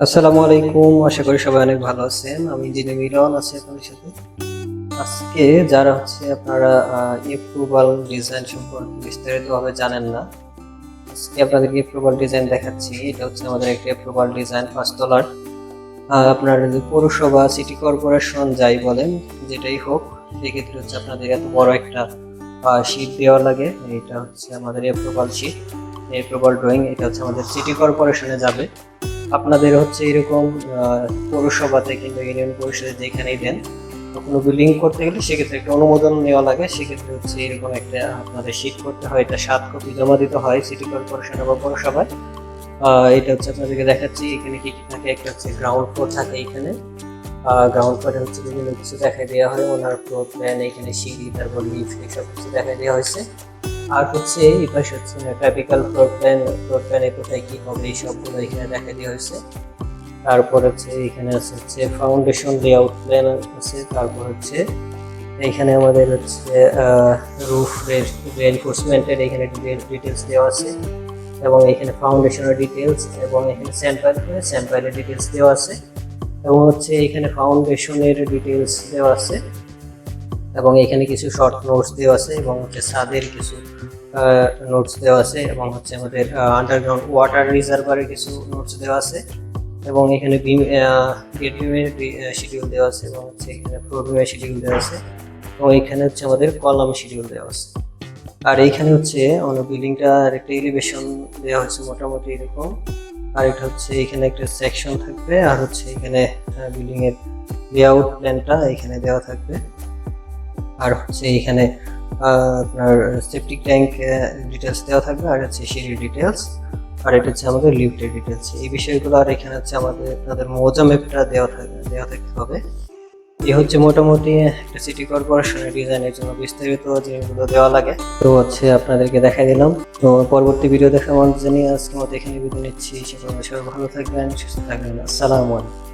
আসসালামু আলাইকুম আশা করি সবাই অনেক ভালো আছেন। আমি জিনে মিলন আছি আপনাদের সাথে। আজকে যারা হচ্ছে আপনারা এপ্রুভাল ডিজাইন সম্পর্কে বিস্তারিতভাবে জানেন না আজকে আপনাদেরকে এপ্রুভাল ডিজাইন দেখাচ্ছি। এটা হচ্ছে আমাদের একটা এপ্রুভাল ডিজাইন পাঁচতলার আহ, আপনার পৌরসভা সিটি কর্পোরেশন যাই বলেন যেটাই হোক সেক্ষেত্রে হচ্ছে আপনাদের এত বড় একটা শীট দেওয়া লাগে। এটা হচ্ছে আমাদের এপ্রুভাল শীট এপ্রুভাল ড্রয়িং এটা হচ্ছে আমাদের সিটি কর্পোরেশনে যাবে। আপনাদের হচ্ছে এরকম পৌরসভাতে কিংবা ইউনিয়ন পরিষদে যেখানেই দেন কোনো বিল্ডিং করতে গেলে সেক্ষেত্রে একটা অনুমোদন নেওয়া লাগে। সেক্ষেত্রে হচ্ছে এরকম একটা আপনাদের শীট করতে হয়। এটা সাত কপি জমা দিতে হয় সিটি কর্পোরেশনে বা পৌরসভায়। এটা হচ্ছে আপনাদেরকে দেখাচ্ছি। এখানে কি কি থাকে? একটা হচ্ছে গ্রাউন্ড ফ্লোর থাকে এখানে। গ্রাউন্ড ফ্লোরে হচ্ছে বিভিন্ন কিছু দেখা দেওয়া হয়। ওনার ফ্লোর প্ল্যান এখানে সিঁড়ি, তারপর লিফট এইসব কিছু দেখা দেওয়া হয়েছে। আর হচ্ছে এই পাশে হচ্ছে ট্রাপিক্যাল ফ্লোর প্ল্যান ফ্লোর প্ল্যানে কোথায় কি হবে, এই সবগুলো এখানে দেখা দেওয়া হয়েছে। তারপর হচ্ছে এখানে আছে হচ্ছে ফাউন্ডেশন লেআউট প্ল্যান আছে। তারপর হচ্ছে এখানে আমাদের হচ্ছে রুফ রেনফোর্সমেন্টের এখানে ডিটেলস দেওয়া আছে। এবং এখানে ফাউন্ডেশনের ডিটেলস এবং এখানে স্যাম্পল স্যাম্পলের ডিটেলস দেওয়া আছে। এবং হচ্ছে এখানে ফাউন্ডেশনের ডিটেলস দেওয়া আছে। এবং এখানে কিছু শর্ট নোটস দেওয়া আছে এবং হচ্ছে ছাদের কিছু নোটস দেওয়া আছে এবং হচ্ছে আমাদের আন্ডারগ্রাউন্ড ওয়াটার রিজার্ভারের কিছু নোটস দেওয়া আছে এবং এখানে বিম গেট শিডিউল দেওয়া আছে এবং হচ্ছে এখানে বিমের শিডিউল দেওয়া আছে এবং এখানে হচ্ছে আমাদের কলাম শিডিউল দেওয়া আছে। আর এইখানে হচ্ছে আমাদের বিল্ডিংটার একটা এলিভেশন দেওয়া হয়েছে মোটামুটি এরকম। আর এটা হচ্ছে এখানে একটা সেকশন থাকবে আর হচ্ছে এখানে বিল্ডিং এর লেআউট প্ল্যানটা এখানে দেওয়া থাকবে। আর হচ্ছে এখানে আপনার সেপটিক ট্যাঙ্ক ডিটেলস দেওয়া থাকবে, আর হচ্ছে সিঁড়ির ডিটেলস আর এটা হচ্ছে আমাদের লিফটের ডিটেলস এই বিষয়গুলো আর এখানে হচ্ছে আমাদের আপনাদের মৌজা ম্যাপটা দেওয়া থাকবে দেওয়া থাকতে হবে। এই হচ্ছে মোটামুটি একটা সিটি কর্পোরেশনের ডিজাইনের জন্য বিস্তারিত জিনিসগুলো দেওয়া লাগে। তো হচ্ছে আপনাদেরকে দেখাই দিলাম। তো পরবর্তী ভিডিও দেখার জানিয়ে আজকে মতো এখানে বিদায় নিচ্ছি। সে সবাই ভালো থাকবেন, সুস্থ থাকবেন। আসসালামু আলাইকুম।